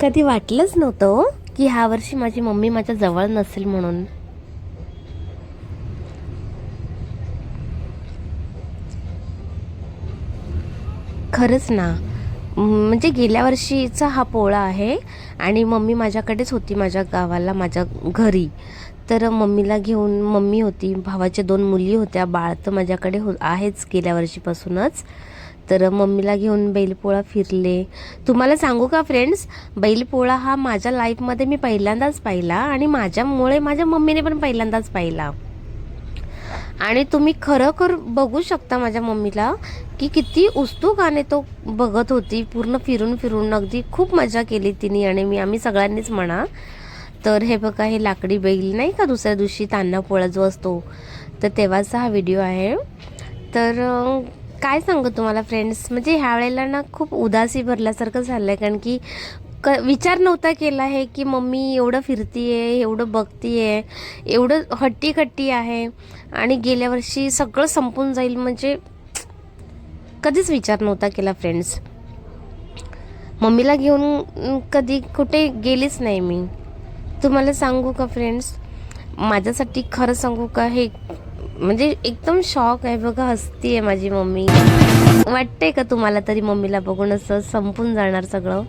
कधी वाटलंच नव्हतं हो, की ह्या वर्षी माझी मम्मी माझ्या जवळ नसेल म्हणून. खरंच ना. म्हणजे गेल्या वर्षीचा हा पोळा आहे आणि मम्मी माझ्याकडेच होती माझ्या गावाला माझ्या घरी. तर मम्मीला घेऊन मम्मी होती भावाच्या दोन मुली होत्या बाळ तर माझ्याकडे हो आहेच गेल्या वर्षीपासूनच. तर मम्मीला घेऊन बैलपोळा फिरले. तुम्हाला सांगू का फ्रेंड्स बैलपोळा हा माझ्या लाईफमध्ये मी पहिल्यांदाच पाहिला आणि माझ्यामुळे माझ्या मम्मीने पण पहिल्यांदाच पाहिला. आणि तुम्ही खरोखर बघू शकता माझ्या मम्मीला की किती उत्सुकाने तो बघत होती. पूर्ण फिरून फिरून अगदी खूप मजा केली तिने आणि मी आम्ही सगळ्यांनीच म्हणा. तर हे बघा हे लाकडी बैल नाही का दुसऱ्या दिवशी तान्हा पोळा जो असतो तर तेव्हाचा हा व्हिडिओ आहे. तर काय सांगू तुम्हाला फ्रेंड्स म्हणजे ह्या वेळेला ना खूप उदासी भरल्यासारखं झालं आहे कारण की क विचार नव्हता केला आहे की मम्मी एवढं फिरतीये एवढं बघतीये एवढं हट्टी खट्टी आहे आणि गेल्या वर्षी सगळं संपून जाईल म्हणजे कधीच विचार नव्हता केला फ्रेंड्स मम्मीला घेऊन कधी कुठे गेलीच नाही मी. तुम्हाला सांगू का फ्रेंड्स माझ्यासाठी खरं सांगू का हे म्हणजे एकदम शॉक आहे. बघा हसती आहे माझी मम्मी. वाटतंय का तुम्हाला तरी मम्मीला बघून असं संपून जाणार सगळं?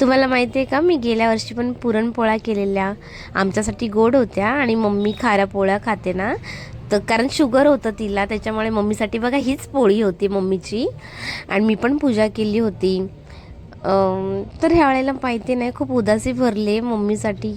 तुम्हाला माहिती आहे का मी गेल्या वर्षी पण पुरणपोळ्या केलेल्या. आमच्यासाठी गोड होत्या आणि मम्मी खाऱ्या पोळ्या खाते ना. तर कारण शुगर होतं तिला त्याच्यामुळे मम्मीसाठी बघा हीच पोळी होती मम्मीची. आणि मी पण पूजा केली होती. तर ह्या वेळेला माहिती नाही खूप उदासी भरले मम्मीसाठी.